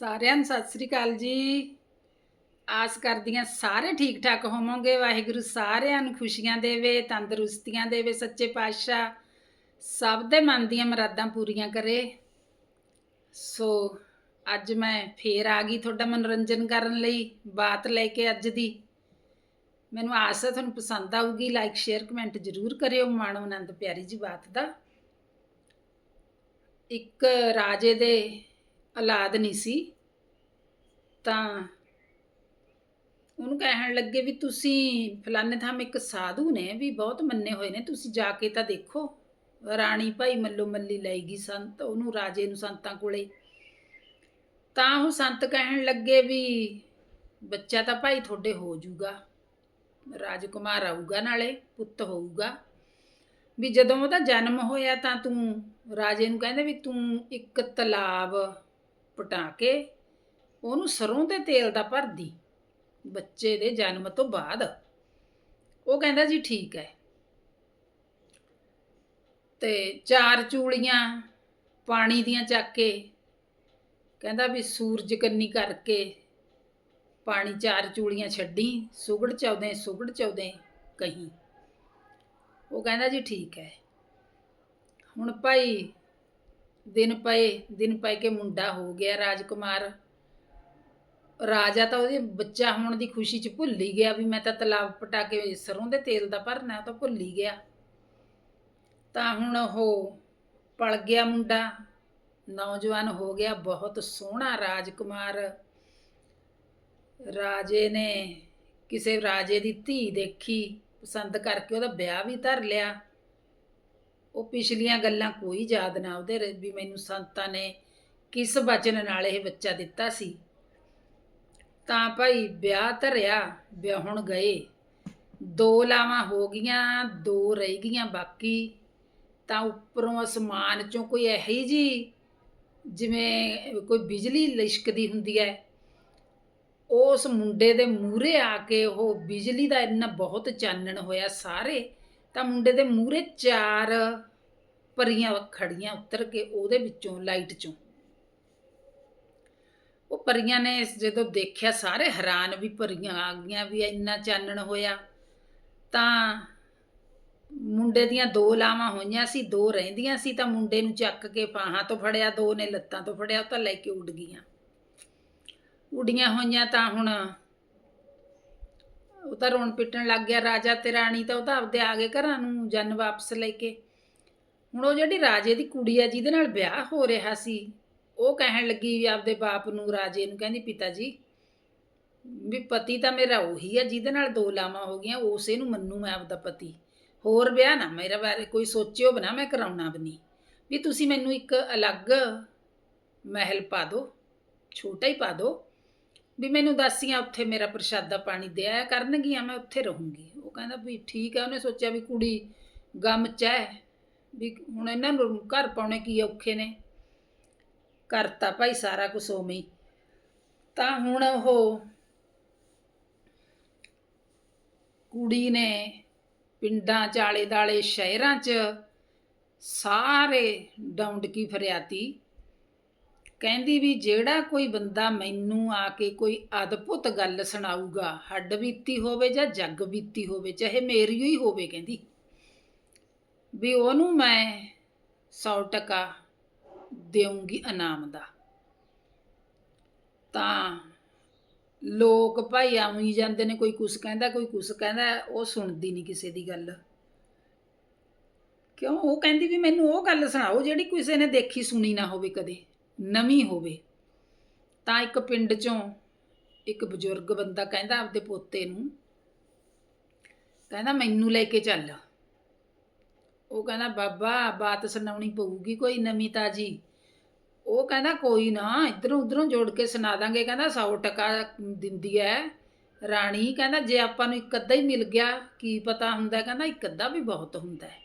ਸਾਰਿਆਂ ਨੂੰ ਸਤਿ ਸ੍ਰੀ ਅਕਾਲ ਜੀ। ਆਸ ਕਰਦੀ ਹਾਂ ਸਾਰੇ ਠੀਕ ਠਾਕ ਹੋਵੋਗੇ। ਵਾਹਿਗੁਰੂ ਸਾਰਿਆਂ ਨੂੰ ਖੁਸ਼ੀਆਂ ਦੇਵੇ, ਤੰਦਰੁਸਤੀਆਂ ਦੇਵੇ, ਸੱਚੇ ਪਾਤਸ਼ਾਹ। ਸਭ ਦੇ ਮਨ ਦੀਆਂ ਮੁਰਾਦਾਂ ਪੂਰੀਆਂ ਕਰੇ। ਸੋ ਅੱਜ ਮੈਂ ਫੇਰ ਆ ਗਈ ਤੁਹਾਡਾ ਮਨੋਰੰਜਨ ਕਰਨ ਲਈ, ਬਾਤ ਲੈ ਕੇ ਅੱਜ ਦੀ। ਮੈਨੂੰ ਆਸ ਹੈ ਤੁਹਾਨੂੰ ਪਸੰਦ ਆਊਗੀ। ਲਾਈਕ ਸ਼ੇਅਰ ਕਮੈਂਟ ਜ਼ਰੂਰ ਕਰਿਓ ਮਾਣੋ ਆਨੰਦ ਪਿਆਰੀ ਜੀ ਬਾਤ ਦਾ। ਇੱਕ ਰਾਜੇ ਦੇ ਔਲਾਦ ਨਹੀਂ ਸੀ, ਤਾਂ ਉਹਨੂੰ ਕਹਿਣ ਲੱਗੇ ਵੀ ਤੁਸੀਂ ਫਲਾਣੇ ਥਾਂ ਇੱਕ ਸਾਧੂ ਨੇ ਵੀ ਬਹੁਤ ਮੰਨੇ ਹੋਏ ਨੇ, ਤੁਸੀਂ ਜਾ ਕੇ ਤਾਂ ਦੇਖੋ। ਰਾਣੀ ਭਾਈ ਮੱਲੋ ਮੱਲੀ ਲਈ ਗਈ ਸੰਤ, ਉਹਨੂੰ ਰਾਜੇ ਨੂੰ ਸੰਤਾਂ ਕੋਲੇ। ਤਾਂ ਉਹ ਸੰਤ ਕਹਿਣ ਲੱਗੇ ਵੀ ਬੱਚਾ ਤਾਂ ਭਾਈ ਤੁਹਾਡੇ ਹੋ ਜਾਊਗਾ ਰਾਜਕੁਮਾਰ ਆਊਗਾ ਨਾਲੇ, ਪੁੱਤ ਹੋਊਗਾ। ਵੀ ਜਦੋਂ ਉਹਦਾ ਜਨਮ ਹੋਇਆ ਤਾਂ ਤੂੰ ਰਾਜੇ ਨੂੰ ਕਹਿੰਦੇ ਵੀ ਤੂੰ ਇੱਕ ਤਲਾਬ ਪਟਾ ਕੇ ਉਹਨੂੰ ਸਰੋਂ ਦੇ ਤੇਲ ਦਾ ਭਰਦੀ, ਬੱਚੇ ਦੇ ਜਨਮ ਤੋਂ ਬਾਅਦ। ਉਹ ਕਹਿੰਦਾ ਜੀ ਠੀਕ ਹੈ। ਤੇ ਚਾਰ ਚੂੜੀਆਂ ਪਾਣੀ ਦੀਆਂ ਚੱਕ ਕੇ ਕਹਿੰਦਾ ਵੀ ਸੂਰਜ ਕੰਨੀ ਕਰਕੇ ਪਾਣੀ ਚਾਰ ਚੂੜੀਆਂ ਛੱਡੀ, ਸੁਗੜ ਚੌਦੇ ਸੁਗੜ ਚੌਦੇ ਕਹੀਂ। ਉਹ ਕਹਿੰਦਾ ਜੀ ਠੀਕ ਹੈ। ਹੁਣ ਭਾਈ ਦਿਨ ਪਏ ਦਿਨ ਪਏ ਕੇ ਮੁੰਡਾ ਹੋ ਗਿਆ ਰਾਜਕੁਮਾਰ। ਰਾਜਾ ਤਾਂ ਉਹਦੇ ਬੱਚਾ ਹੋਣ ਦੀ ਖੁਸ਼ੀ 'ਚ ਭੁੱਲ ਹੀ ਗਿਆ ਵੀ ਮੈਂ ਤਾਂ ਤਲਾਬ ਪਟਾ ਕੇ ਸਰੋਂ ਦੇ ਤੇਲ ਦਾ ਭਰਨਾ, ਉਹ ਤਾਂ ਭੁੱਲ ਹੀ ਗਿਆ। ਤਾਂ ਹੁਣ ਉਹ ਪਲ ਗਿਆ ਮੁੰਡਾ, ਨੌਜਵਾਨ ਹੋ ਗਿਆ ਬਹੁਤ ਸੋਹਣਾ ਰਾਜਕੁਮਾਰ। ਰਾਜੇ ਨੇ ਕਿਸੇ ਰਾਜੇ ਦੀ ਧੀ ਦੇਖੀ, ਪਸੰਦ ਕਰਕੇ ਉਹਦਾ ਵਿਆਹ ਵੀ ਧਰ ਲਿਆ। ਉਹ ਪਿਛਲੀਆਂ ਗੱਲਾਂ ਕੋਈ ਯਾਦ ਨਾ ਉਹਦੇ ਰ- ਵੀ ਮੈਨੂੰ ਸੰਤਾਂ ਨੇ ਕਿਸ ਵਚਨ ਨਾਲ ਇਹ ਬੱਚਾ ਦਿੱਤਾ ਸੀ। ਤਾਂ ਭਾਈ ਵਿਆਹ ਧਰਿਆ ਵਿਆਹੁਣ ਗਏ। ਦੋ ਲਾਵਾਂ ਹੋ ਗਈਆਂ, ਦੋ ਰਹਿ ਗਈਆਂ ਬਾਕੀ। ਤਾਂ ਉੱਪਰੋਂ ਅਸਮਾਨ ਚੋਂ ਕੋਈ ਇਹੀ ਜੀ ਜਿਵੇਂ ਕੋਈ ਬਿਜਲੀ ਲਿਸ਼ਕਦੀ ਹੁੰਦੀ ਹੈ, ਉਸ ਮੁੰਡੇ ਦੇ ਮੂਹਰੇ ਆ ਕੇ ਉਹ ਬਿਜਲੀ ਦਾ ਇੰਨਾ ਬਹੁਤ ਚਾਨਣ ਹੋਇਆ ਸਾਰੇ, ਤਾਂ ਮੁੰਡੇ ਦੇ ਮੂਹਰੇ ਚਾਰ ਪਰੀਆਂ ਖੜੀਆਂ ਉਤਰ ਕੇ ਉਹਦੇ ਵਿੱਚੋਂ, ਲਾਈਟ ਚੋਂ। ਉਹ ਪਰੀਆਂ ਨੇ ਜਦੋਂ ਦੇਖਿਆ ਸਾਰੇ ਹੈਰਾਨ ਵੀ ਪਰੀਆਂ ਆ ਗਈਆਂ ਵੀ ਇੰਨਾ ਚਾਨਣ ਹੋਇਆ। ਤਾਂ ਮੁੰਡੇ ਦੀਆਂ ਦੋ ਲਾਵਾਂ ਹੋਈਆਂ ਸੀ, ਦੋ ਰਹਿੰਦੀਆਂ ਸੀ, ਤਾਂ ਮੁੰਡੇ ਨੂੰ ਚੱਕ ਕੇ ਪਾਹਾਂ ਤੋਂ ਫੜਿਆ, ਦੋ ਨੇ ਲੱਤਾਂ ਤੋਂ ਫੜਿਆ, ਉਹ ਤਾਂ ਲੈ ਕੇ ਉੱਡ ਗਈਆਂ। ਉੱਡੀਆਂ ਹੋਈਆਂ ਤਾਂ ਹੁਣ ਉਹ ਤਾਂ ਰੋਣ ਪਿੱਟਣ ਲੱਗ ਗਿਆ, ਰਾਜਾ ਤੇ ਰਾਣੀ ਤਾਂ ਉਹ ਤਾਂ ਆਪਦੇ ਆ ਗਏ ਘਰਾਂ ਨੂੰ, ਜਨ ਵਾਪਸ ਲੈ ਕੇ। ਹੁਣ ਉਹ ਜਿਹੜੀ ਰਾਜੇ ਦੀ ਕੁੜੀ ਆ, ਜਿਹਦੇ ਨਾਲ ਵਿਆਹ ਹੋ ਰਿਹਾ ਸੀ, ਉਹ ਕਹਿਣ ਲੱਗੀ ਵੀ ਆਪਦੇ ਬਾਪ ਨੂੰ, ਰਾਜੇ ਨੂੰ ਕਹਿੰਦੀ ਪਿਤਾ ਜੀ ਵੀ ਪਤੀ ਤਾਂ ਮੇਰਾ ਉਹੀ ਆ, ਜਿਹਦੇ ਨਾਲ ਦੋ ਲਾਵਾਂ ਹੋ ਗਈਆਂ, ਉਸੇ ਨੂੰ ਮੰਨੂ ਮੈਂ ਆਪਦਾ ਪਤੀ। ਹੋਰ ਵਿਆਹ ਨਾ, ਮੇਰਾ ਬਾਰੇ ਕੋਈ ਸੋਚਿਓ ਬਣਾ ਮੈਂ ਕਰਾਉਣਾ ਵੀ ਨਹੀਂ। ਵੀ ਤੁਸੀਂ ਮੈਨੂੰ ਇੱਕ ਅਲੱਗ ਮਹਿਲ ਪਾ ਦਿਓ, ਛੋਟਾ ਹੀ ਪਾ ਦਿਓ, ਵੀ ਮੈਨੂੰ ਦੱਸੀਆਂ ਉੱਥੇ ਮੇਰਾ ਪ੍ਰਸ਼ਾਦਾ ਪਾਣੀ ਦਿਆ ਕਰਨਗੀਆਂ, ਮੈਂ ਉੱਥੇ ਰਹੂੰਗੀ। ਉਹ ਕਹਿੰਦਾ ਵੀ ਠੀਕ ਹੈ ਉਹਨੇ ਸੋਚਿਆ ਵੀ ਕੁੜੀ ਗਮ ਚ ਹੈ ਵੀ ਹੁਣ ਇਹਨਾਂ ਨੂੰ ਘਰ ਪਾਉਣੇ ਕੀ ਔਖੇ ਨੇ? ਕਰਤਾ ਭਾਈ ਸਾਰਾ ਕੁਝ ਉਵੇਂ ਹੀ। ਤਾਂ ਹੁਣ ਉਹ ਕੁੜੀ ਨੇ ਪਿੰਡਾਂ, ਚਾਲੇ ਦਾਲੇ, ਸ਼ਹਿਰਾਂ 'ਚ ਸਾਰੇ ਡੌਂਡ ਕੀ ਫਰਿਆਤੀ। ਕਹਿੰਦੀ ਵੀ ਜਿਹੜਾ ਕੋਈ ਬੰਦਾ ਮੈਨੂੰ ਆ ਕੇ ਕੋਈ ਅਦਭੁਤ ਗੱਲ ਸੁਣਾਊਗਾ, ਹੱਡ ਬੀਤੀ ਹੋਵੇ ਜਾਂ ਜੱਗ ਬੀਤੀ ਹੋਵੇ, ਚਾਹੇ ਮੇਰੀ ਹੀ ਹੋਵੇ, ਕਹਿੰਦੀ। ਵੀ ਉਹਨੂੰ ਮੈਂ 100 ਟਕਾ ਦੇਵਾਂਗੀ ਇਨਾਮ ਦਾ। ਤਾਂ ਲੋਕ ਭਾਈ ਆਉਂ ਜਾਂਦੇ ਨੇ, ਕੋਈ ਕੁਛ ਕਹਿੰਦਾ, ਕੋਈ ਕੁਛ ਕਹਿੰਦਾ, ਉਹ ਸੁਣਦੀ ਨਹੀਂ ਕਿਸੇ ਦੀ ਗੱਲ। ਕਿਉਂ? ਉਹ ਕਹਿੰਦੀ ਵੀ ਮੈਨੂੰ ਉਹ ਗੱਲ ਸੁਣਾਓ ਜਿਹੜੀ ਕਿਸੇ ਨੇ ਦੇਖੀ ਸੁਣੀ ਨਾ ਹੋਵੇ ਕਦੇ, ਨਵੀਂ ਹੋਵੇ। ਤਾਂ ਇੱਕ ਪਿੰਡ ਚੋਂ ਇੱਕ ਬਜ਼ੁਰਗ ਬੰਦਾ ਕਹਿੰਦਾ ਆਪਦੇ ਪੋਤੇ ਨੂੰ, ਕਹਿੰਦਾ ਮੈਨੂੰ ਲੈ ਕੇ ਚੱਲ। ਉਹ ਕਹਿੰਦਾ, ਬਾਬਾ, ਬਾਤ ਸੁਣਾਉਣੀ ਪਊਗੀ ਕੋਈ ਨਵੀਂ ਤਾਜੀ। ਉਹ ਕਹਿੰਦਾ, ਕੋਈ ਨਾ, ਇਧਰੋਂ ਉਧਰੋਂ ਜੋੜ ਕੇ ਸੁਣਾ ਦਾਂਗੇ। ਕਹਿੰਦਾ 100 ਟਕਾ ਦਿੰਦੀ ਹੈ ਰਾਣੀ ਕਹਿੰਦਾ, ਜੇ ਆਪਾਂ ਨੂੰ ਇੱਕ ਅੱਧਾ ਹੀ ਮਿਲ ਗਿਆ, ਕੀ ਪਤਾ ਹੁੰਦਾ ਕਹਿੰਦਾ, ਇੱਕ ਅੱਧਾ ਵੀ ਬਹੁਤ ਹੁੰਦਾ ਹੈ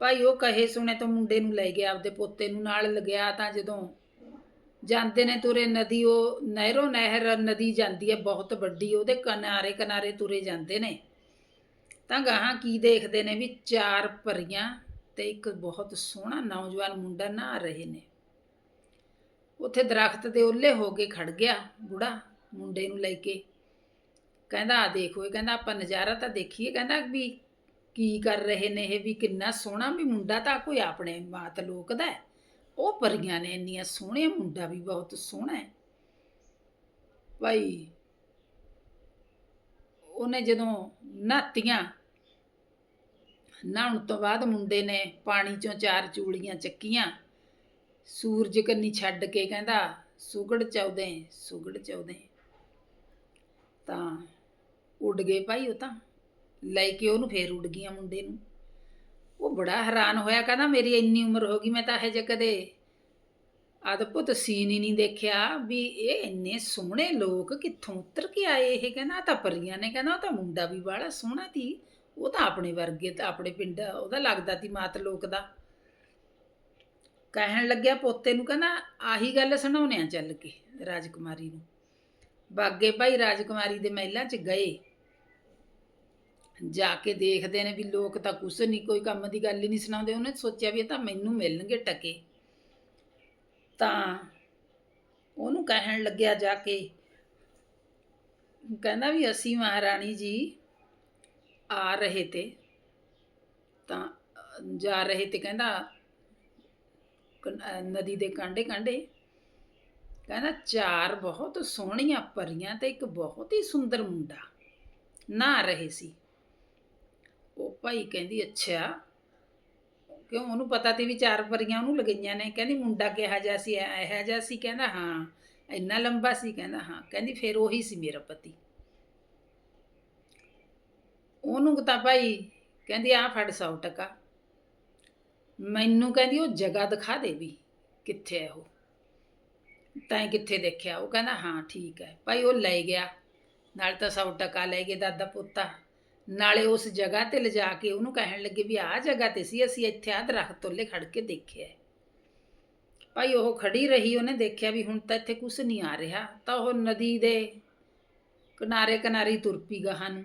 ਭਾਈ, ਉਹ ਕਹੇ ਸੁਣੇ ਤੋਂ ਮੁੰਡੇ ਨੂੰ ਲੈ ਗਿਆ, ਆਪਦੇ ਪੋਤੇ ਨੂੰ ਨਾਲ ਲਗਿਆ ਤਾਂ ਜਦੋਂ ਜਾਂਦੇ ਨੇ ਤੁਰੇ ਨਦੀ, ਉਹ ਨਹਿਰੋਂ ਨਹਿਰ ਨਦੀ ਜਾਂਦੀ ਹੈ ਬਹੁਤ ਵੱਡੀ, ਉਹਦੇ ਕਿਨਾਰੇ ਕਿਨਾਰੇ ਤੁਰੇ ਜਾਂਦੇ ਨੇ। ਤਾਂ ਗਾਹਾਂ ਕੀ ਦੇਖਦੇ ਨੇ ਵੀ ਚਾਰ ਪਰੀਆਂ ਤੇ ਇੱਕ ਬਹੁਤ ਸੋਹਣਾ ਨੌਜਵਾਨ ਮੁੰਡਾ ਨਹਾ ਰਹੇ ਨੇ। ਉੱਥੇ ਦਰਖਤ ਦੇ ਉੱਲੇ ਹੋ ਕੇ ਖੜ ਗਿਆ ਬੁੜਾ ਮੁੰਡੇ ਨੂੰ ਲੈ ਕੇ। ਕਹਿੰਦਾ ਆ ਦੇਖੋ ਇਹ। ਕਹਿੰਦਾ, ਆਪਾਂ ਨਜ਼ਾਰਾ ਤਾਂ ਦੇਖੀਏ। ਕਹਿੰਦਾ ਵੀ ਕੀ ਕਰ ਰਹੇ ਨੇ ਇਹ? ਵੀ ਕਿੰਨਾ ਸੋਹਣਾ ਵੀ ਮੁੰਡਾ ਤਾਂ ਕੋਈ ਆਪਣੇ ਮਾਤ ਲੋਕ ਦਾ ਉਹ ਪਰੀਆਂ ਨੇ ਇੰਨੀਆਂ ਸੋਹਣੀਆਂ, ਮੁੰਡਾ ਵੀ ਬਹੁਤ ਸੋਹਣਾ ਹੈ। ਭਾਈ, ਉਹਨੇ ਜਦੋਂ ਨਹਾਤੀਆਂ ਨਹਾਉਣ ਤੋਂ ਬਾਅਦ ਮੁੰਡੇ ਨੇ ਪਾਣੀ ਚੋਂ ਚਾਰ ਚੂੜੀਆਂ ਚੱਕੀਆਂ। ਸੂਰਜ ਕੰਨੀ ਛੱਡ ਕੇ ਕਹਿੰਦਾ, ਸੁਗੜ ਚੌਦੇ ਸੁਗੜ ਚੌਦੇ ਤਾਂ ਉੱਡ ਗਏ ਭਾਈ ਉਹ ਤਾਂ। ਲੈ ਕੇ ਉਹਨੂੰ ਫੇਰ ਉੱਡ ਗਈਆਂ ਮੁੰਡੇ ਨੂੰ। ਉਹ ਬੜਾ ਹੈਰਾਨ ਹੋਇਆ, ਕਹਿੰਦਾ, ਮੇਰੀ ਇੰਨੀ ਉਮਰ ਹੋ ਗਈ, ਮੈਂ ਤਾਂ ਇਹ ਜੇ ਕਦੇ ਅਦਭੁਤ ਸੀਨ ਹੀ ਨਹੀਂ ਦੇਖਿਆ ਵੀ ਇਹ ਇੰਨੇ ਸੋਹਣੇ ਲੋਕ ਕਿੱਥੋਂ ਉਤਰ ਕੇ ਆਏ ਇਹ? ਕਹਿੰਦਾ ਤਾਂ ਪਰੀਆਂ ਨੇ। ਕਹਿੰਦਾ, ਉਹ ਤਾਂ ਮੁੰਡਾ ਵੀ ਬੜਾ ਸੋਹਣਾ ਸੀ। ਉਹ ਤਾਂ ਆਪਣੇ ਵਰਗੇ, ਤਾਂ ਆਪਣੇ ਪਿੰਡ, ਉਹਦਾ ਲੱਗਦਾ ਤੀ ਮਾਤ ਲੋਕ ਦਾ। ਕਹਿਣ ਲੱਗਿਆ ਪੋਤੇ ਨੂੰ, ਕਹਿੰਦਾ ਆਹੀ ਗੱਲ ਸੁਣਾਉਣੇ ਆ ਚੱਲ ਕੇ ਰਾਜਕੁਮਾਰੀ ਨੂੰ। ਬਾਗੇ ਭਾਈ ਰਾਜਕੁਮਾਰੀ ਦੇ ਮਹਿਲਾਂ 'ਚ ਗਏ। ਜਾ ਕੇ ਦੇਖਦੇ ਨੇ ਵੀ ਲੋਕ ਤਾਂ ਕੁਛ ਨਹੀਂ ਕੋਈ ਕੰਮ ਦੀ ਗੱਲ ਹੀ ਨਹੀਂ ਸੁਣਾਉਂਦੇ। ਉਹਨੇ ਸੋਚਿਆ ਵੀ ਇਹ ਤਾਂ ਮੈਨੂੰ ਮਿਲਣਗੇ ਟਕੇ। ਤਾਂ ਉਹਨੂੰ ਕਹਿਣ ਲੱਗਿਆ ਜਾ ਕੇ, ਕਹਿੰਦਾ ਵੀ ਅਸੀਂ ਮਹਾਰਾਣੀ ਜੀ ਆ ਰਹੇ ਤੇ ਤਾਂ ਜਾ ਰਹੇ ਤੇ ਕਹਿੰਦਾ, ਕਨ- ਨਦੀ ਦੇ ਕਾਂਡੇ ਕਾਂਡੇ। ਕਹਿੰਦਾ, ਚਾਰ ਬਹੁਤ ਸੋਹਣੀਆਂ ਪਰੀਆਂ ਤੇ ਇੱਕ ਬਹੁਤ ਹੀ ਸੁੰਦਰ ਮੁੰਡਾ। ਨਹਾ ਰਹੇ ਸੀ। ਉਹ ਭਾਈ ਕਹਿੰਦੀ, ਅੱਛਾ, ਕਿਉਂ ਉਹਨੂੰ ਪਤਾ ਤੇ ਵੀ ਚਾਰ ਪਰੀਆਂ ਉਹਨੂੰ ਲਗਈਆਂ ਨੇ। ਕਹਿੰਦੀ, ਮੁੰਡਾ ਕਿਹਾ ਜਿਹਾ ਸੀ ਇਹੋ ਜਿਹਾ ਸੀ। ਕਹਿੰਦਾ, ਹਾਂ, ਇੰਨਾ ਲੰਬਾ ਸੀ। ਕਹਿੰਦਾ, ਹਾਂ। ਕਹਿੰਦੀ, ਫਿਰ ਉਹੀ ਸੀ ਮੇਰਾ ਪਤੀ। ਉਹਨੂੰ ਤਾਂ ਭਾਈ ਕਹਿੰਦੀ ਆ ਫੜ 100 ਟਕਾ। ਮੈਨੂੰ ਕਹਿੰਦੀ, ਉਹ ਜਗ੍ਹਾ ਦਿਖਾ ਦੇ ਵੀ ਕਿੱਥੇ ਹੈ ਉਹ। ਤੈਂ ਕਿੱਥੇ ਦੇਖਿਆ, ਉਹ ਕਹਿੰਦਾ, ਹਾਂ, ਠੀਕ ਹੈ। ਭਾਈ ਉਹ ਲੈ ਗਿਆ। ਨਾਲ ਤਾਂ 100 ਟਕਾ ਲੈ ਗਏ ਦਾਦਾ ਪੋਤਾ। ਨਾਲੇ ਉਸ ਜਗ੍ਹਾ ਤੇ ਲਿਜਾ ਕੇ ਉਹਨੂੰ ਕਹਿਣ ਲੱਗੇ ਵੀ, ਆਹ ਜਗ੍ਹਾ ਤੇ ਸੀ, ਅਸੀਂ ਇੱਥੇ ਆ ਦਰਖਤ ਤੋਲੇ ਖੜ ਕੇ ਦੇਖਿਆ ਭਾਈ ਉਹ ਖੜੀ ਰਹੀ, ਉਹਨੇ ਦੇਖਿਆ ਵੀ ਹੁਣ ਤਾਂ ਇੱਥੇ ਕੁਝ ਨਹੀਂ ਆ ਰਿਹਾ। ਤਾਂ ਉਹ ਨਦੀ ਦੇ ਕਿਨਾਰੇ ਕਿਨਾਰੀ ਤੁਰ ਪੀ ਗਾਹਾਂ ਨੂੰ।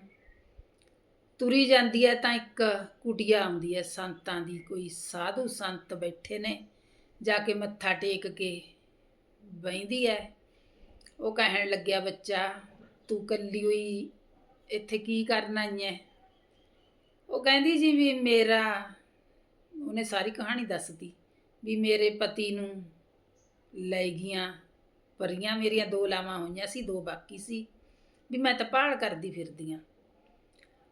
ਤੁਰੀ ਜਾਂਦੀ ਹੈ ਤਾਂ ਇੱਕ ਕੁਟੀਆ ਆਉਂਦੀ ਹੈ। ਸੰਤਾਂ ਦੀ ਕੋਈ ਸਾਧੂ ਸੰਤ ਬੈਠੇ ਨੇ, ਜਾ ਕੇ ਮੱਥਾ ਟੇਕ ਕੇ ਬਹਿੰਦੀ ਹੈ। ਉਹ ਕਹਿਣ ਲੱਗਿਆ, ਬੱਚਾ, ਤੂੰ ਕੱਲੀ ਹੋਈ, ਇੱਥੇ ਕੀ ਕਰਨ ਆਈ ਹੈ ਉਹ ਕਹਿੰਦੀ ਜੀ ਵੀ ਮੇਰਾ, ਉਹਨੇ ਸਾਰੀ ਕਹਾਣੀ ਦੱਸਦੀ ਵੀ ਮੇਰੇ ਪਤੀ ਨੂੰ ਲੈ ਗਈਆਂ, ਪਰੀਆਂ ਮੇਰੀਆਂ ਦੋ ਲਾਵਾਂ ਹੋਈਆਂ ਸੀ, ਦੋ ਬਾਕੀ ਸੀ, ਵੀ ਮੈਂ ਤਾਂ ਭਾਲ ਕਰਦੀ ਫਿਰਦੀ ਆਂ।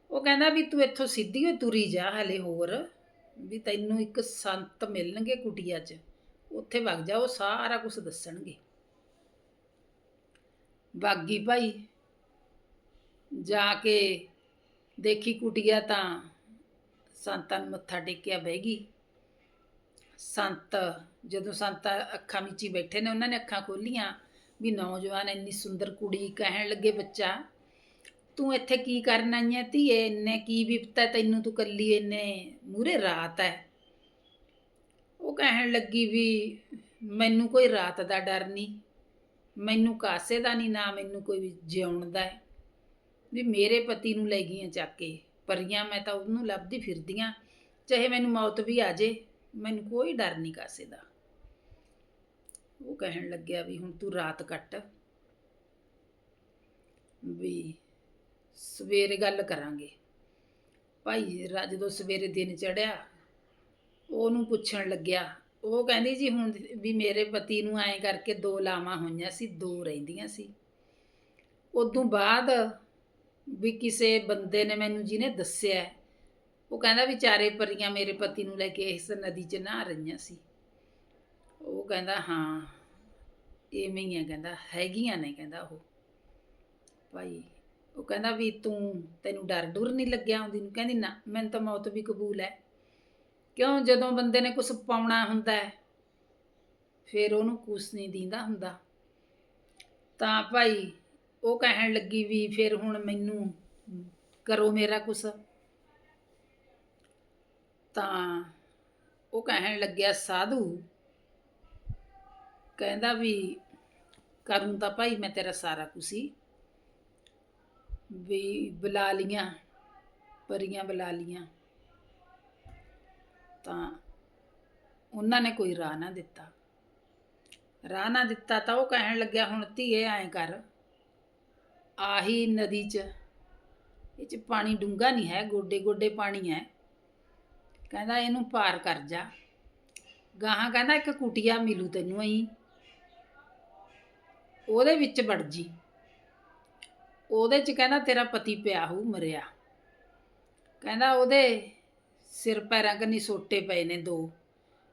ਉਹ ਕਹਿੰਦਾ ਵੀ ਤੂੰ ਇੱਥੋਂ ਸਿੱਧੀ ਹੋ ਤੁਰੀ ਜਾ ਹਲੇ ਹੋਰ, ਵੀ ਤੈਨੂੰ ਇੱਕ ਸੰਤ ਮਿਲਣਗੇ ਕੁਟੀਆ 'ਚ, ਉੱਥੇ ਵਗ ਜਾ, ਉਹ ਸਾਰਾ ਕੁਝ ਦੱਸਣਗੇ। ਬਾਗੀ ਭਾਈ, ਜਾ ਕੇ ਦੇਖੀ ਕੁਟੀਆ ਤਾਂ ਸੰਤਾਂ ਨੂੰ ਮੱਥਾ ਟੇਕਿਆ ਬਹਿ ਗਈ। ਸੰਤ, ਜਦੋਂ ਸੰਤ ਅੱਖਾਂ ਵਿੱਚ ਹੀ ਬੈਠੇ ਨੇ, ਉਹਨਾਂ ਨੇ ਅੱਖਾਂ ਖੋਲੀਆਂ ਵੀ ਨੌਜਵਾਨ ਇੰਨੀ ਸੁੰਦਰ ਕੁੜੀ ਕਹਿਣ ਲੱਗੇ ਬੱਚਾ ਤੂੰ ਇੱਥੇ ਕੀ ਕਰਨ ਆਈ ਹੈ ਧੀਏ? ਇੰਨੇ ਕੀ ਵਿਪਤਾ ਤੈਨੂੰ ਤੂੰ ਕੱਲੀ ਇੰਨੇ ਮੂਰੇ ਰਾਤ ਹੈ ਉਹ ਕਹਿਣ ਲੱਗੀ ਵੀ ਮੈਨੂੰ ਕੋਈ ਰਾਤ ਦਾ ਡਰ ਨਹੀਂ ਮੈਨੂੰ ਕਾਸੇ ਦਾ ਨਹੀਂ ਨਾ ਮੈਨੂੰ ਕੋਈ ਜਿਉਣ ਦਾ ਹੈ ਵੀ ਮੇਰੇ ਪਤੀ ਨੂੰ ਲੈ ਗਈਆਂ ਚੱਕ ਕੇ। ਪਰੀਆਂ ਮੈਂ ਤਾਂ ਉਹਨੂੰ ਲੱਭਦੀ ਫਿਰਦੀਆਂ। ਚਾਹੇ ਮੈਨੂੰ ਮੌਤ ਵੀ ਆ ਜੇ, ਮੈਨੂੰ ਕੋਈ ਡਰ ਨਹੀਂ ਕਾਸੇ ਦਾ। ਉਹ ਕਹਿਣ ਲੱਗਿਆ ਵੀ ਹੁਣ ਤੂੰ ਰਾਤ ਕੱਟ। ਵੀ ਸਵੇਰੇ ਗੱਲ ਕਰਾਂਗੇ। ਭਾਈ ਰਾ- ਜਦੋਂ ਸਵੇਰੇ ਦਿਨ ਚੜਿਆ, ਉਹਨੂੰ ਪੁੱਛਣ ਲੱਗਿਆ। ਉਹ ਕਹਿੰਦੀ ਜੀ ਹੁਣ ਵੀ ਮੇਰੇ ਪਤੀ ਨੂੰ ਐਂ ਕਰਕੇ ਦੋ ਲਾਵਾਂ ਹੋਈਆਂ ਸੀ, ਦੋ ਰਹਿੰਦੀਆਂ ਸੀ। ਉਦੋਂ ਬਾਅਦ ਵੀ ਕਿਸੇ ਬੰਦੇ ਨੇ ਮੈਨੂੰ ਜਿਹਨੇ ਦੱਸਿਆ, ਉਹ ਕਹਿੰਦਾ ਵੀ ਚਾਰੇ ਪਰੀਆਂ ਮੇਰੇ ਪਤੀ ਨੂੰ ਲੈ ਕੇ ਇਸ ਨਦੀ 'ਚ ਨਹਾ ਰਹੀਆਂ ਸੀ। ਉਹ ਕਹਿੰਦਾ, ਹਾਂ ਐਵੇਂ ਹੀ ਆ, ਕਹਿੰਦਾ, ਹੈਗੀਆਂ ਨੇ, ਕਹਿੰਦਾ ਉਹ। ਭਾਈ ਉਹ ਕਹਿੰਦਾ ਵੀ ਤੂੰ ਤੈਨੂੰ ਡਰ ਡੁਰ ਨਹੀਂ ਲੱਗਿਆ ਆਉਂਦੀ ਨੂੰ? ਕਹਿੰਦੀ, ਨਾ, ਮੈਨੂੰ ਤਾਂ ਮੌਤ ਵੀ ਕਬੂਲ ਹੈ। ਕਿਉਂ? ਜਦੋਂ ਬੰਦੇ ਨੇ ਕੁਝ ਪਾਉਣਾ ਹੁੰਦਾ ਹੈ, ਫਿਰ ਉਹਨੂੰ ਕੁਛ ਨਹੀਂ ਦਿੰਦਾ ਹੁੰਦਾ। ਤਾਂ ਭਾਈ ਉਹ ਕਹਿਣ ਲੱਗੀ ਵੀ ਫਿਰ ਹੁਣ ਮੈਨੂੰ ਕਰੋ ਮੇਰਾ ਕੁਛ। ਤਾਂ ਉਹ ਕਹਿਣ ਲੱਗਿਆ, ਸਾਧੂ, ਕਹਿੰਦਾ ਵੀ ਕਰੂੰ ਤਾਂ ਭਾਈ ਮੈਂ ਤੇਰਾ ਸਾਰਾ ਕੁਛ ਹੀ। ਵੀ ਬੁਲਾ ਲੀਆਂ, ਪਰੀਆਂ ਬੁਲਾ ਲੀਆਂ। ਤਾਂ ਉਹਨਾਂ ਨੇ ਕੋਈ ਰਾਹ ਨਾ ਦਿੱਤਾ। ਰਾਹ ਨਾ ਦਿੱਤਾ ਤਾਂ ਉਹ ਕਹਿਣ ਲੱਗਿਆ, ਹੁਣ ਧੀਏ, ਐਂ ਕਰ। ਆਹੀ ਨਦੀ 'ਚ, ਇਹ 'ਚ ਪਾਣੀ ਡੂੰਘਾ ਨਹੀਂ ਹੈ ਗੋਡੇ ਗੋਡੇ ਪਾਣੀ ਹੈ। ਕਹਿੰਦਾ, ਇਹਨੂੰ ਪਾਰ ਕਰ ਜਾ। ਗਾਹਾਂ ਕਹਿੰਦਾ, ਇੱਕ ਕੁਟੀਆ ਮਿਲੂ ਤੈਨੂੰ ਅਹੀਂ। ਉਹਦੇ ਵਿੱਚ ਵੜ ਜੀ। ਉਹਦੇ 'ਚ ਕਹਿੰਦਾ ਤੇਰਾ ਪਤੀ ਪਿਆ ਹੋਊ, ਮਰਿਆ। ਕਹਿੰਦਾ ਉਹਦੇ ਸਿਰ ਪੈਰਾਂ ਕੰਨੀ ਸੋਟੇ ਪਏ ਨੇ ਦੋ।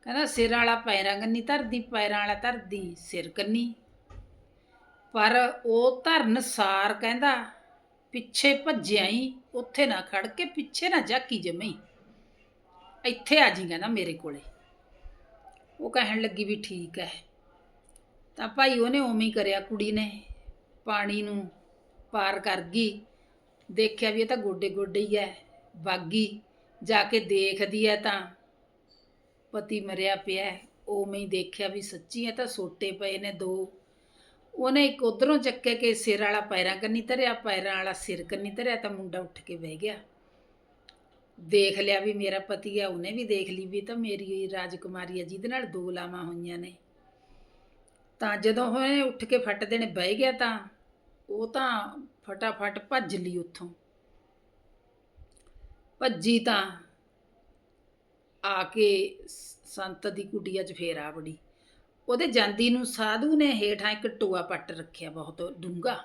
ਕਹਿੰਦਾ ਸਿਰ ਵਾਲਾ ਪੈਰਾਂ ਕੰਨੀ ਧਰਦੀ, ਪੈਰਾਂ ਵਾਲਾ ਧਰਦੀ, ਸਿਰ ਕੰਨੀ। ਪਰ ਉਹ ਧਰਨ ਸਾਰ ਕਹਿੰਦਾ, ਪਿੱਛੇ ਭੱਜਿਆ ਹੀ ਉੱਥੇ ਨਾ ਖੜ ਕੇ ਪਿੱਛੇ ਨਾ ਜਾਕੀ ਜਮਈ ਇੱਥੇ ਆ ਜੀ ਕਹਿੰਦਾ ਮੇਰੇ ਕੋਲੇ। ਉਹ ਕਹਿਣ ਲੱਗੀ ਵੀ ਠੀਕ ਹੈ ਤਾਂ ਭਾਈ ਉਹਨੇ ਉਵੇਂ ਹੀ ਕਰਿਆ ਕੁੜੀ ਨੇ, ਪਾਣੀ ਨੂੰ ਪਾਰ ਕਰ ਗਈ। ਦੇਖਿਆ ਵੀ ਇਹ ਤਾਂ ਗੋਡੇ ਗੋਡੇ ਹੀ ਹੈ ਬਾਗੀ ਜਾ ਕੇ ਦੇਖਦੀ ਹੈ ਤਾਂ ਪਤੀ ਮਰਿਆ ਪਿਆ ਉਹ ਮੈਂ ਦੇਖਿਆ ਵੀ ਸੱਚੀ ਹੈ ਤਾਂ ਸੋਟੇ ਪਏ ਨੇ ਦੋ। ਉਹਨੇ ਇੱਕ ਉਧਰੋਂ ਚੱਕੇ ਕੇ ਸਿਰ ਵਾਲਾ ਪੈਰਾਂ ਕੰਨੀ ਧਰਿਆ, ਪੈਰਾਂ ਵਾਲਾ ਸਿਰ ਕੰਨੀ ਧਰਿਆ ਤਾਂ ਮੁੰਡਾ ਉੱਠ ਕੇ ਬਹਿ ਗਿਆ। ਦੇਖ ਲਿਆ ਵੀ ਮੇਰਾ ਪਤੀ ਆ ਉਹਨੇ ਵੀ ਦੇਖ ਲਈ ਵੀ ਤਾਂ ਮੇਰੀ ਰਾਜਕੁਮਾਰੀ ਆ ਜਿਹਦੇ ਨਾਲ ਦੋ ਲਾਵਾਂ ਹੋਈਆਂ ਨੇ। ਤਾਂ ਜਦੋਂ ਉਹਨੇ ਉੱਠ ਕੇ ਫੱਟ ਦੇਣੇ ਬਹਿ ਗਿਆ ਤਾਂ ਉਹ ਤਾਂ ਫਟਾਫਟ ਭੱਜ ਲਈ ਉੱਥੋਂ। ਭੱਜੀ ਤਾਂ ਆ ਕੇ ਸੰਤ ਦੀ ਕੁਟੀਆ 'ਚ ਫੇਰ ਆ ਬੜੀ ਉਹਦੇ ਜਾਂਦੀ ਨੂੰ ਸਾਧੂ ਨੇ ਹੇਠਾਂ ਇੱਕ ਟੋਆ ਪੱਟ ਰੱਖਿਆ ਬਹੁਤ, ਡੂੰਘਾ।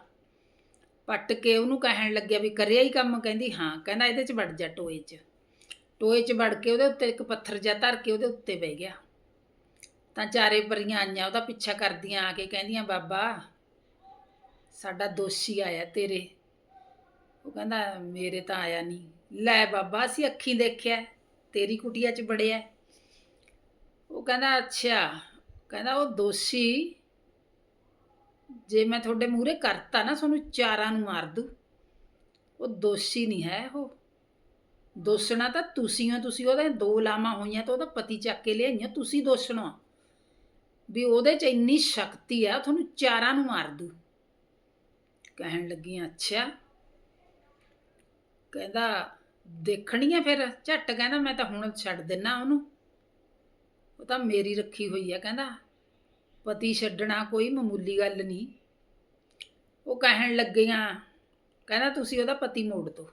ਪੱਟ ਕੇ ਉਹਨੂੰ ਕਹਿਣ ਲੱਗਿਆ ਵੀ ਕਰਿਆ ਹੀ ਕੰਮ, ਕਹਿੰਦੀ ਹਾਂ, ਕਹਿੰਦਾ ਇਹਦੇ 'ਚ ਵੜ ਜਾ ਟੋਏ 'ਚ। ਟੋਏ 'ਚ ਵੜ ਕੇ ਉਹਦੇ ਉੱਤੇ ਇੱਕ ਪੱਥਰ ਜਿਹਾ ਧਰ ਕੇ ਉਹਦੇ ਉੱਤੇ ਬਹਿ ਗਿਆ। ਤਾਂ ਚਾਰੇ ਪਰੀਆਂ ਆਈਆਂ, ਉਹਦਾ ਪਿੱਛਾ ਕਰਦੀਆਂ ਆ ਕੇ ਕਹਿੰਦੀਆਂ, ਬਾਬਾ ਸਾਡਾ ਦੋਸ਼ੀ ਆਇਆ ਤੇਰੇ। ਉਹ ਕਹਿੰਦਾ, ਮੇਰੇ ਤਾਂ ਆਇਆ ਨਹੀਂ। ਲੈ ਬਾਬਾ, ਅਸੀਂ ਅੱਖੀਂ ਦੇਖਿਆ, ਤੇਰੀ ਕੁਟੀਆ 'ਚ ਬੜਿਆ ਉਹ ਕਹਿੰਦਾ, ਅੱਛਾ। ਕਹਿੰਦਾ, ਉਹ ਦੋਸ਼ੀ, ਜੇ ਮੈਂ ਤੁਹਾਡੇ ਮੂਹਰੇ ਕਰਤਾ ਨਾ, ਤੁਹਾਨੂੰ ਚਾਰਾਂ ਨੂੰ ਮਾਰ ਦੂ ਉਹ ਦੋਸ਼ੀ ਨਹੀਂ ਹੈ ਉਹ। ਦੋਸ਼ਣਾ ਤਾਂ ਤੁਸੀਂ ਹੋ, ਤੁਸੀਂ ਉਹਦੇ ਦੋ ਲਾਵਾਂ ਹੋਈਆਂ ਤਾਂ ਉਹਦਾ ਪਤੀ ਚੱਕ ਕੇ ਲਿਆਈਆਂ, ਤੁਸੀਂ ਦੋਸ਼ਣਾ। ਵੀ ਉਹਦੇ 'ਚ ਇੰਨੀ ਸ਼ਕਤੀ ਆ, ਤੁਹਾਨੂੰ ਚਾਰਾਂ ਨੂੰ ਮਾਰ ਦੂ ਕਹਿਣ ਲੱਗੀਆਂ, ਅੱਛਾ। ਕਹਿੰਦਾ ਦੇਖਣੀ ਆ ਫਿਰ, ਝੱਟ ਕਹਿੰਦਾ, ਮੈਂ ਤਾਂ ਹੁਣ ਛੱਡ ਦਿੰਨਾ ਉਹਨੂੰ। ਉਹ ਤਾਂ ਮੇਰੀ ਰੱਖੀ ਹੋਈ ਆ, ਕਹਿੰਦਾ। ਪਤੀ ਛੱਡਣਾ ਕੋਈ ਮਾਮੂਲੀ ਗੱਲ ਨਹੀਂ। ਉਹ ਕਹਿਣ ਲੱਗੀਆਂ, ਕਹਿੰਦਾ, ਤੁਸੀਂ ਉਹਦਾ ਪਤੀ ਮੋੜ ਦੋ।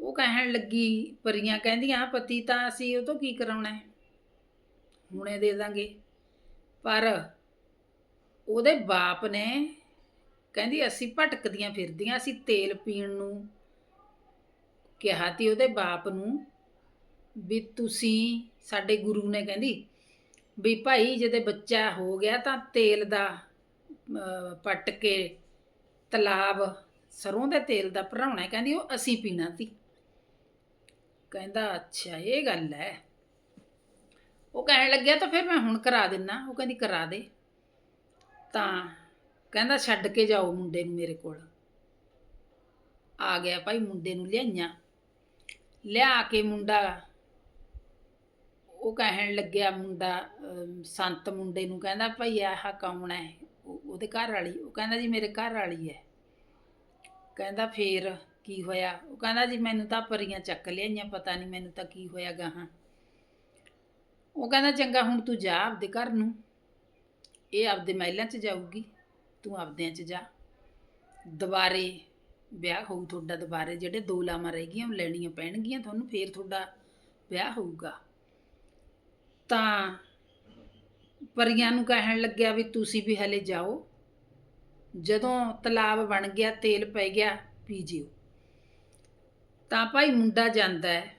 ਉਹ ਕਹਿਣ ਲੱਗੀ, ਪਰੀਆਂ ਕਹਿੰਦੀਆਂ, ਪਤੀ ਤਾਂ ਅਸੀਂ ਉਹ ਤੋਂ ਕੀ ਕਰਾਉਣਾ ਹੈ? ਹੁਣੇ ਦੇ ਦਾਂਗੇ। ਪਰ ਉਹਦੇ ਬਾਪ ਨੇ ਕਹਿੰਦੀ ਅਸੀਂ ਭਟਕਦੀਆਂ ਫਿਰਦੀਆਂ ਅਸੀਂ ਤੇਲ ਪੀਣ ਨੂੰ। ਕਿਹਾ ਤੀ ਉਹਦੇ ਬਾਪ ਨੂੰ ਵੀ ਤੁਸੀਂ ਸਾਡੇ ਗੁਰੂ ਨੇ ਕਹਿੰਦੀ ਵੀ ਭਾਈ ਜਿਹਦੇ ਬੱਚਾ ਹੋ ਗਿਆ ਤਾਂ ਤੇਲ ਦਾ ਪੱਟ ਕੇ ਤਲਾਬ ਸਰੋਂ ਦੇ ਤੇਲ ਦਾ ਭਰਾਉਣਾ ਕਹਿੰਦੀ ਉਹ ਅਸੀਂ ਪੀਣਾ ਤੀ। ਕਹਿੰਦਾ ਅੱਛਾ, ਇਹ ਗੱਲ ਹੈ। ਉਹ ਕਹਿਣ ਲੱਗਿਆ ਤਾਂ ਫਿਰ ਮੈਂ ਹੁਣ ਕਰਾ ਦਿੰਨਾ। ਉਹ ਕਹਿੰਦੀ ਕਰਾ ਦੇ। ਤਾਂ ਕਹਿੰਦਾ ਛੱਡ ਕੇ ਜਾਓ ਮੁੰਡੇ ਨੂੰ ਮੇਰੇ ਕੋਲ। ਆ ਗਿਆ ਭਾਈ ਮੁੰਡੇ ਨੂੰ ਲਿਆਈਆਂ। ਲਿਆ ਕੇ ਮੁੰਡਾ, ਉਹ ਕਹਿਣ ਲੱਗਿਆ ਮੁੰਡਾ ਸੰਤ ਮੁੰਡੇ ਨੂੰ ਕਹਿੰਦਾ ਭਾਈ ਆਹ ਕੌਣ ਹੈ? ਉਹ- ਉਹਦੇ ਘਰ ਵਾਲੀ। ਉਹ ਕਹਿੰਦਾ ਜੀ ਮੇਰੇ ਘਰ ਵਾਲੀ ਹੈ। ਕਹਿੰਦਾ ਫੇਰ ਕੀ ਹੋਇਆ? ਉਹ ਕਹਿੰਦਾ ਜੀ ਮੈਨੂੰ ਤਾਂ ਪਰੀਆਂ ਚੱਕ ਲਿਆਈਆਂ, ਪਤਾ ਨਹੀਂ ਮੈਨੂੰ ਤਾਂ ਕੀ ਹੋਇਆ ਗਾਹਾਂ। ਉਹ ਕਹਿੰਦਾ ਚੰਗਾ ਹੁਣ ਤੂੰ ਜਾ ਆਪਦੇ ਘਰ ਨੂੰ। ਇਹ ਆਪਦੇ ਮਹਿਲਾਂ 'ਚ ਜਾਊਗੀ। ਤੂੰ ਆਪਦਿਆਂ 'ਚ ਜਾ। ਦੁਬਾਰੇ ਵਿਆਹ ਹੋਊ ਤੁਹਾਡਾ ਦੁਬਾਰੇ, ਜਿਹੜੇ ਦੋ ਲਾਵਾਂ ਰਹਿ ਗਈਆਂ, ਉਹ ਲੈਣੀਆਂ ਪੈਣਗੀਆਂ, ਤੁਹਾਨੂੰ ਫੇਰ ਤੁਹਾਡਾ ਵਿਆਹ ਹੋਊਗਾ। ਤਾਂ ਪਰੀਆਂ ਨੂੰ ਕਹਿਣ ਲੱਗਿਆ ਵੀ ਤੁਸੀਂ ਵੀ ਹਲੇ ਜਾਓ। ਜਦੋਂ ਤਲਾਬ ਬਣ ਗਿਆ, ਤੇਲ ਪੈ ਗਿਆ, ਪੀ ਜਿਓ। ਤਾਂ ਭਾਈ ਮੁੰਡਾ ਜਾਂਦਾ ਹੈ।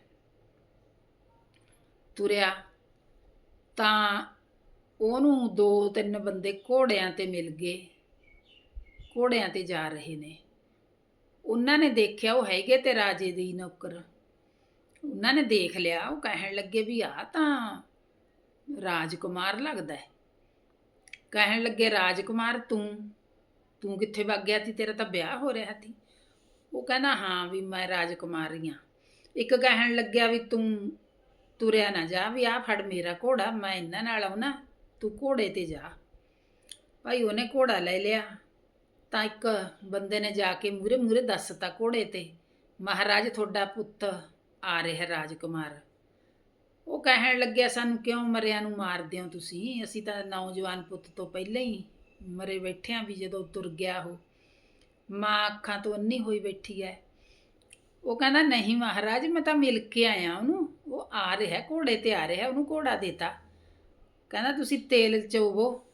ਤੁਰਿਆ। ਤਾਂ ਉਹਨੂੰ ਦੋ ਤਿੰਨ ਬੰਦੇ ਘੋੜਿਆਂ ਤੇ ਮਿਲ ਗਏ। ਘੋੜਿਆਂ ਤੇ ਜਾ ਰਹੇ ਨੇ। ਉਹਨਾਂ ਨੇ ਦੇਖਿਆ ਉਹ ਹੈਗੇ ਤੇ ਰਾਜੇ ਦੇ ਨੌਕਰ। ਉਹਨਾਂ ਨੇ ਦੇਖ ਲਿਆ, ਉਹ ਕਹਿਣ ਲੱਗੇ ਵੀ ਆ ਤਾਂ ਰਾਜਕੁਮਾਰ ਲੱਗਦਾ ਹੈ। ਕਹਿਣ ਲੱਗੇ, ਰਾਜਕੁਮਾਰ ਤੂੰ ਤੂੰ ਕਿੱਥੇ ਵਗ ਗਿਆ ਸੀ? ਤੇਰਾ ਤਾਂ ਵਿਆਹ ਹੋ ਰਿਹਾ ਸੀ। ਉਹ ਕਹਿੰਦਾ, ਹਾਂ ਵੀ ਮੈਂ ਰਾਜਕੁਮਾਰੀ ਹਾਂ। ਇੱਕ ਕਹਿਣ ਲੱਗਿਆ ਵੀ, ਤੂੰ ਤੁਰਿਆ ਨਾ ਜਾ ਵੀ ਆ ਫੜ ਮੇਰਾ ਘੋੜਾ, ਮੈਂ ਇਹਨਾਂ ਨਾਲ ਆਉਣਾ। ਤੂੰ ਘੋੜੇ ਤੇ ਜਾ। ਭਾਈ ਉਹਨੇ ਘੋੜਾ ਲੈ ਲਿਆ। ਤਾਂ ਇੱਕ ਬੰਦੇ ਨੇ ਜਾ ਕੇ ਮੂਰੇ ਮੂਰੇ ਦੱਸਤਾ ਘੋੜੇ ਤੇ, ਮਹਾਰਾਜ, ਤੁਹਾਡਾ ਪੁੱਤ ਆ ਰਿਹਾ ਰਾਜਕੁਮਾਰ। ਉਹ ਕਹਿਣ ਲੱਗਿਆ, ਸਾਨੂੰ ਕਿਉਂ ਮਰਿਆਂ ਨੂੰ ਮਾਰਦੇ ਹੋ ਤੁਸੀਂ? ਅਸੀਂ ਤਾਂ ਨੌਜਵਾਨ ਪੁੱਤ ਤੋਂ ਪਹਿਲਾਂ ਹੀ ਮਰੇ ਬੈਠੇ ਆਂ ਵੀ ਜਦੋਂ ਤੁਰ ਗਿਆ ਉਹ। ਮਾਂ ਅੱਖਾਂ ਤੋਂ ਅੰਨੀ ਹੋਈ ਬੈਠੀ ਐ। ਉਹ ਕਹਿੰਦਾ, ਨਹੀਂ ਮਹਾਰਾਜ, ਮੈਂ ਤਾਂ ਮਿਲ ਕੇ ਆਇਆ ਉਹਨੂੰ। ਉਹ ਆ ਰਿਹਾ, ਘੋੜੇ ਤੇ ਆ ਰਿਹਾ, ਉਹਨੂੰ ਘੋੜਾ ਦੇਤਾ। ਕਹਿੰਦਾ, ਤੁਸੀਂ ਤੇਲ ਚੋਵੋ।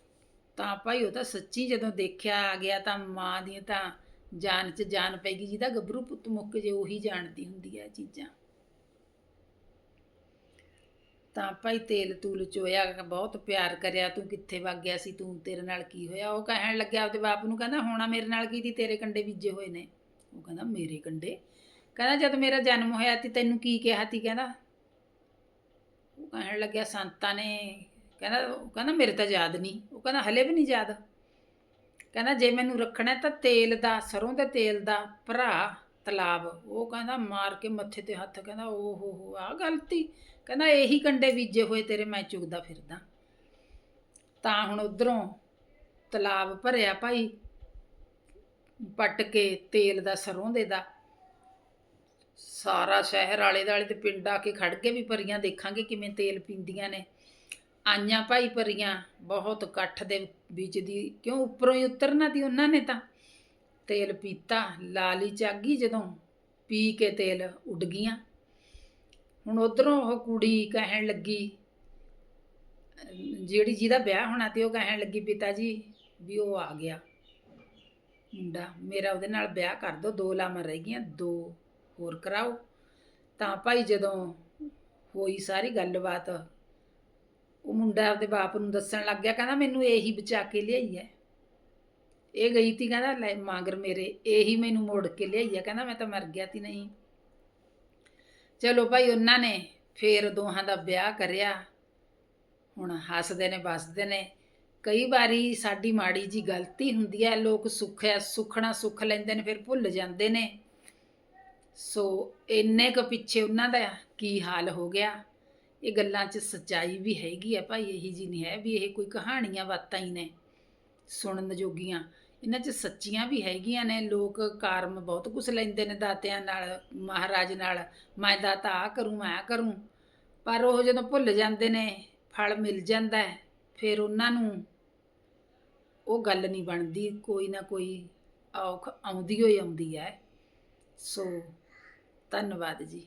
ਤਾਂ ਭਾਈ ਉਹ ਤਾਂ ਸੱਚੀ ਜਦੋਂ ਦੇਖਿਆ ਆ ਗਿਆ ਤਾਂ ਮਾਂ ਦੀ ਤਾਂ ਜਾਨ 'ਚ ਜਾਨ ਪੈ ਗਈ, ਜਿਹਦਾ ਗੱਭਰੂ ਪੁੱਤ ਮੁੱਕ ਜੇ ਉਹੀ ਜਾਣਦੀ ਹੁੰਦੀ ਹੈ ਚੀਜ਼ਾਂ। ਤਾਂ ਭਾਈ ਤੇਲ ਤੂਲ ਚੋਇਆ, ਬਹੁਤ ਪਿਆਰ ਕਰਿਆ, ਤੂੰ ਕਿੱਥੇ ਵਗ ਗਿਆ ਸੀ, ਤੂੰ ਤੇਰੇ ਨਾਲ ਕੀ ਹੋਇਆ? ਉਹ ਕਹਿਣ ਲੱਗਿਆ ਆਪਦੇ ਬਾਪ ਨੂੰ, ਕਹਿੰਦਾ ਹੋਣਾ ਮੇਰੇ ਨਾਲ ਕੀ ਦੀ ਤੇਰੇ ਕੰਡੇ ਬੀਜੇ ਹੋਏ ਨੇ। ਉਹ ਕਹਿੰਦਾ ਮੇਰੇ ਕੰਡੇ? ਕਹਿੰਦਾ ਜਦ ਮੇਰਾ ਜਨਮ ਹੋਇਆ ਤੀ ਤੈਨੂੰ ਕੀ ਕਿਹਾ ਤੀ ਕਹਿੰਦਾ? ਉਹ ਕਹਿਣ ਲੱਗਿਆ ਸੰਤਾਂ ਨੇ ਕਹਿੰਦਾ, ਉਹ ਕਹਿੰਦਾ ਮੇਰੇ ਤਾਂ ਯਾਦ ਨਹੀਂ। ਉਹ ਕਹਿੰਦਾ ਹਲੇ ਵੀ ਨਹੀਂ ਯਾਦ। ਕਹਿੰਦਾ ਜੇ ਮੈਨੂੰ ਰੱਖਣਾ ਤਾਂ ਤੇਲ ਦਾ, ਸਰੋਂ ਦੇ ਤੇਲ ਦਾ ਭਰਾ ਤਲਾਬ। ਉਹ ਕਹਿੰਦਾ ਮਾਰ ਕੇ ਮੱਥੇ ਤੇ ਹੱਥ ਕਹਿੰਦਾ ਓ ਹੋ ਹੋ ਆ ਗਲਤੀ। ਕਹਿੰਦਾ ਇਹੀ ਕੰਡੇ ਬੀਜੇ ਹੋਏ ਤੇਰੇ, ਮੈਂ ਚੁਗਦਾ ਫਿਰਦਾ। ਤਾਂ ਹੁਣ ਉਧਰੋਂ ਤਲਾਬ ਭਰਿਆ ਭਾਈ, ਪੱਟ ਕੇ ਤੇਲ ਦਾ, ਸਰੋਂ ਦੇ ਦਾ। ਸਾਰਾ ਸ਼ਹਿਰ ਆਲੇ ਦੁਆਲੇ ਤੇ ਪਿੰਡ ਆ ਕੇ ਖੜ ਕੇ ਵੀ ਪਰੀਆਂ ਦੇਖਾਂਗੇ ਕਿਵੇਂ ਤੇਲ ਪੀਂਦੀਆਂ ਨੇ। ਆਈਆਂ ਭਾਈ ਪਰੀਆਂ ਬਹੁਤ ਇਕੱਠ ਦੇ ਵਿੱਚ ਦੀ, ਕਿਉਂ ਉੱਪਰੋਂ ਹੀ ਉਤਰਨਾ ਦੀ ਉਹਨਾਂ ਨੇ ਤਾਂ। ਤੇਲ ਪੀਤਾ, ਲਾਲੀ ਚਾਗੀ ਜਦੋਂ ਪੀ ਕੇ ਤੇਲ ਉੱਡ ਗਈਆਂ। ਹੁਣ ਉਧਰੋਂ ਉਹ ਕੁੜੀ ਕਹਿਣ ਲੱਗੀ, ਜਿਹੜੀ ਜਿਹਦਾ ਵਿਆਹ ਹੋਣਾ ਤੇ ਉਹ ਕਹਿਣ ਲੱਗੀ ਪਿਤਾ ਜੀ ਵੀ ਉਹ ਆ ਗਿਆ। ਮੁੰਡਾ, ਮੇਰਾ ਉਹਦੇ ਨਾਲ ਵਿਆਹ ਕਰ ਦਿਓ ਦੋ ਲਾਵਾਂ ਰਹਿ ਗਈਆਂ, ਦੋ ਹੋਰ ਕਰਾਓ। ਤਾਂ ਭਾਈ ਜਦੋਂ ਹੋਈ ਸਾਰੀ ਗੱਲਬਾਤ ਉਹ ਮੁੰਡਾ ਆਪਦੇ ਬਾਪ ਨੂੰ ਦੱਸਣ ਲੱਗ ਗਿਆ, ਕਹਿੰਦਾ ਮੈਨੂੰ ਇਹੀ ਬਚਾ ਕੇ ਲਿਆਈ ਹੈ ਇਹ ਗਈ ਤੀ, ਕਹਿੰਦਾ ਲੈ ਮਾਂਗਰ ਮੇਰੇ, ਇਹੀ ਮੈਨੂੰ ਮੋੜ ਕੇ ਲਿਆਈ ਹੈ ਕਹਿੰਦਾ ਮੈਂ ਤਾਂ ਮਰ ਗਿਆ ਤੀ ਨਹੀਂ। ਚਲੋ ਭਾਈ ਉਹਨਾਂ ਨੇ ਫੇਰ ਦੋਹਾਂ ਦਾ ਵਿਆਹ ਕਰਿਆ। ਹੁਣ ਹੱਸਦੇ ਨੇ, ਵੱਸਦੇ ਨੇ। ਕਈ ਵਾਰੀ ਸਾਡੀ ਮਾੜੀ ਜੀ ਗਲਤੀ ਹੁੰਦੀ ਹੈ ਲੋਕ ਸੁੱਖ ਸੁਖਣਾ ਸੁੱਖ ਲੈਂਦੇ ਨੇ, ਫਿਰ ਭੁੱਲ ਜਾਂਦੇ ਨੇ। ਸੋ ਇੰਨੇ ਕੁ ਪਿੱਛੇ ਉਹਨਾਂ ਦਾ ਕੀ ਹਾਲ ਹੋ ਗਿਆ। ਇਹ ਗੱਲਾਂ 'ਚ ਸੱਚਾਈ ਵੀ ਹੈਗੀ ਹੈ ਭਾਈ, ਇਹੀ ਜੀ ਨਹੀਂ ਹੈ ਵੀ ਇਹ ਕੋਈ ਕਹਾਣੀਆਂ ਬਾਤਾਂ ਹੀ ਨੇ, ਸੁਣਨ ਜੋਗੀਆਂ। ਇਹਨਾਂ 'ਚ ਸੱਚੀਆਂ ਵੀ ਹੈਗੀਆਂ ਨੇ, ਲੋਕ ਕਾਰਮ ਬਹੁਤ ਕੁਝ ਲੈਂਦੇ ਨੇ ਦਾਤਿਆਂ ਨਾਲ, ਮਹਾਰਾਜ ਨਾਲ, ਮੈਂ ਦਾਤਾ ਆ ਕਰੂੰ, ਮੈਂ ਆ ਕਰੂੰ। ਪਰ ਉਹ ਜਦੋਂ ਭੁੱਲ ਜਾਂਦੇ ਨੇ, ਫਲ ਮਿਲ ਜਾਂਦਾ ਫਿਰ ਉਹਨਾਂ ਨੂੰ ਉਹ ਗੱਲ ਨਹੀਂ ਬਣਦੀ, ਕੋਈ ਨਾ ਕੋਈ ਔਖ ਆਉਂਦੀ ਹੋਈ ਆਉਂਦੀ ਹੈ। ਸੋ ਧੰਨਵਾਦ ਜੀ।